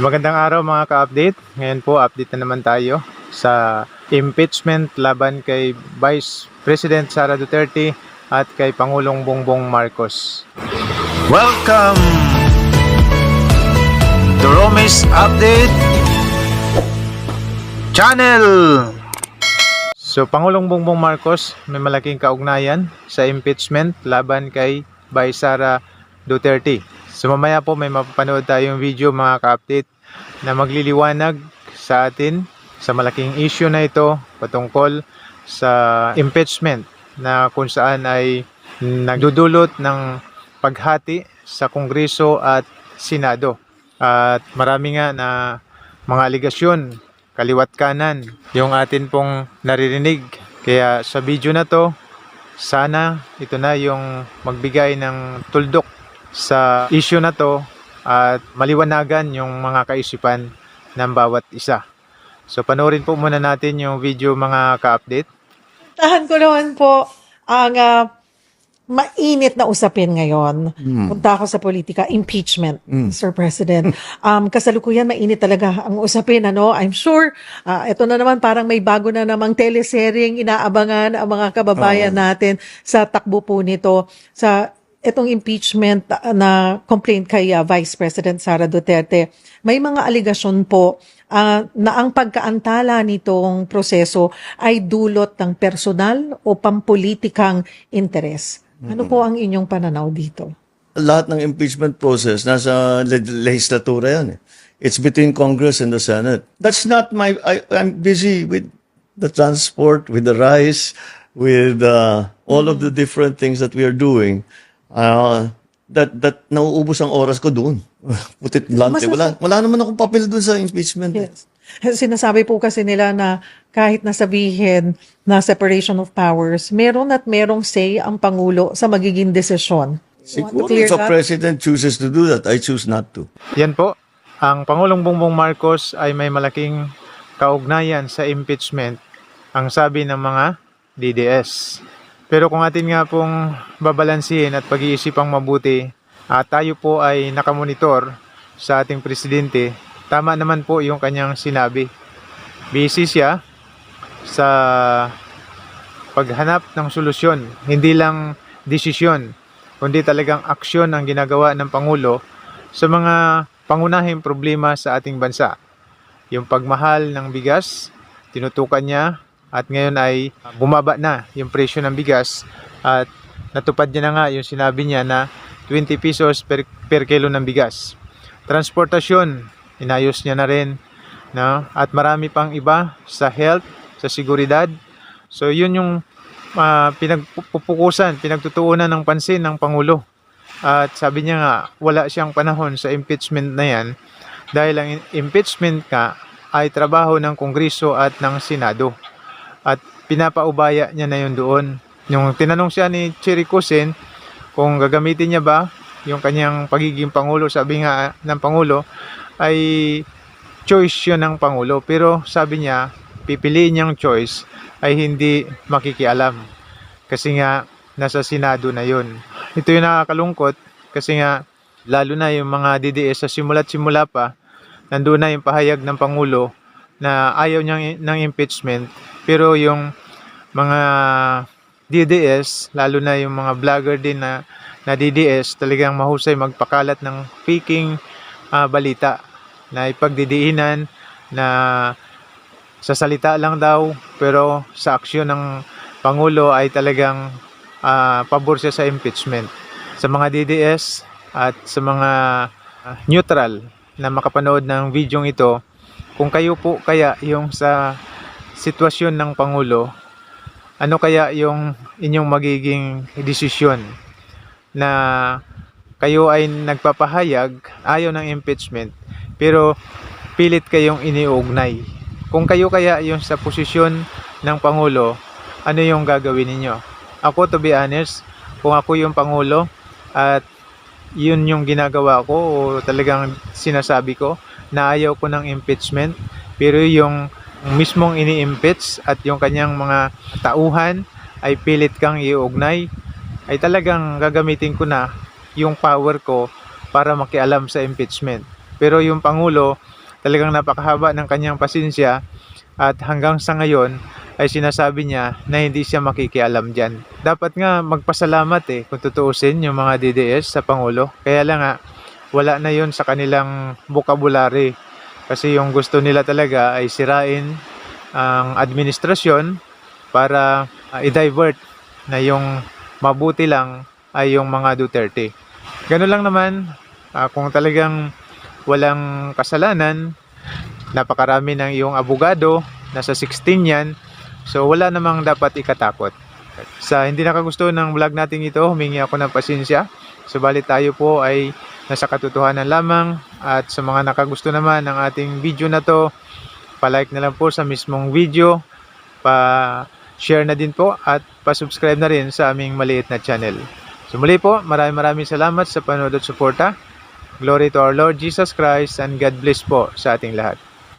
Magandang araw mga ka-update. Ngayon po update na naman tayo sa impeachment laban kay Vice President Sara Duterte at kay Pangulong Bongbong Marcos. Welcome to Romis Update Channel. So Pangulong Bongbong Marcos may malaking kaugnayan sa impeachment laban kay Vice Sara Duterte. So mamaya po may mapapanood tayong video mga ka-update na magliliwanag sa atin sa malaking issue na ito patungkol sa impeachment na kung saan ay nagdudulot ng paghati sa Kongreso at Senado. At marami nga na mga aligasyon, kaliwat kanan, yung atin pong naririnig. Kaya sa video na to, sana ito na yung magbigay ng tuldok sa issue na to at maliwanagan yung mga kaisipan ng bawat isa. So panoorin po muna natin yung video mga ka-update. Tahan ko naman po ang ah, mainit na usapin ngayon. Punta ako sa politika, impeachment, Sir President. Um, kasalukuyan, mainit talaga ang usapin. Ano? I'm sure, ah, ito na naman parang may bago na namang teleseryeng inaabangan ang mga kababayan natin sa takbo po nito. Sa itong impeachment ah, na complaint kay ah, Vice President Sara Duterte, may mga aligasyon po ah, na ang pagkaantala nitong proseso ay dulot ng personal o pampolitikang interes. Ano po ang inyong pananaw dito? lahat ng impeachment process nasa le- legislatura yan. eh. It's between Congress and the Senate. That's not my I, I'm busy with the transport, with the rice, with uh, all of the different things that we are doing. Uh, that that nauubos ang oras ko doon. Put it bluntly. Mas- Wala, wala naman akong papel doon sa impeachment. eh. Yes. Sinasabi po kasi nila na kahit nasabihin na separation of powers, meron at merong say ang Pangulo sa magiging desisyon. Siguro if a president chooses to do that, I choose not to. Yan po, ang Pangulong Bongbong Marcos ay may malaking kaugnayan sa impeachment, ang sabi ng mga DDS. Pero kung atin nga pong babalansin at pag-iisipang mabuti, at tayo po ay nakamonitor sa ating presidente, tama naman po yung kanyang sinabi. Busy siya sa paghanap ng solusyon, hindi lang desisyon, kundi talagang aksyon ang ginagawa ng Pangulo sa mga pangunahing problema sa ating bansa. Yung pagmahal ng bigas, tinutukan niya at ngayon ay bumaba na yung presyo ng bigas at natupad niya na nga yung sinabi niya na 20 pesos per, per kilo ng bigas. Transportasyon, inayos niya na rin. No? At marami pang iba sa health, sa seguridad. So yun yung ah, pinagpupukusan, pinagtutuunan ng pansin ng Pangulo. At sabi niya nga, wala siyang panahon sa impeachment na yan dahil ang impeachment ka ay trabaho ng Kongreso at ng Senado. At pinapaubaya niya na yun doon. Yung tinanong siya ni Cherry Cousin kung gagamitin niya ba yung kanyang pagiging Pangulo, sabi nga ng Pangulo, ay choice yun ng Pangulo. Pero sabi niya, pipiliin niyang choice ay hindi makikialam. Kasi nga, nasa Senado na yun. Ito yung nakakalungkot kasi nga, lalo na yung mga DDS sa simula't simula pa, nandun na yung pahayag ng Pangulo na ayaw niyang ng impeachment. Pero yung mga DDS, lalo na yung mga vlogger din na, na DDS, talagang mahusay magpakalat ng faking ah, balita na ipagdidiinan na sa salita lang daw pero sa aksyon ng Pangulo ay talagang ah, pabor siya sa impeachment. Sa mga DDS at sa mga ah, neutral na makapanood ng video ito, kung kayo po kaya yung sa sitwasyon ng Pangulo, ano kaya yung inyong magiging desisyon na kayo ay nagpapahayag ayaw ng impeachment pero pilit kayong iniugnay. Kung kayo kaya yung sa posisyon ng Pangulo, ano yung gagawin ninyo? Ako to be honest, kung ako yung Pangulo at yun yung ginagawa ko o talagang sinasabi ko na ayaw ko ng impeachment pero yung mismong ini-impeach at yung kanyang mga tauhan ay pilit kang iugnay ay talagang gagamitin ko na yung power ko para makialam sa impeachment. Pero yung Pangulo, talagang napakahaba ng kanyang pasensya at hanggang sa ngayon ay sinasabi niya na hindi siya makikialam dyan. Dapat nga magpasalamat eh kung tutuusin yung mga DDS sa Pangulo. Kaya lang nga, wala na yon sa kanilang vocabulary. Kasi yung gusto nila talaga ay sirain ang administrasyon para uh, i-divert na yung mabuti lang ay yung mga Duterte. Ganun lang naman, ah, kung talagang walang kasalanan, napakarami ng iyong abogado, nasa 16 yan, so wala namang dapat ikatakot. Sa hindi nakagusto ng vlog natin ito, humingi ako ng pasensya. Subalit tayo po ay nasa katotohanan lamang at sa mga nakagusto naman ng ating video na to, palike na lang po sa mismong video, pa-share na din po at pa-subscribe na rin sa aming maliit na channel. So muli po, maraming maraming salamat sa panood at suporta. Glory to our Lord Jesus Christ and God bless po sa ating lahat.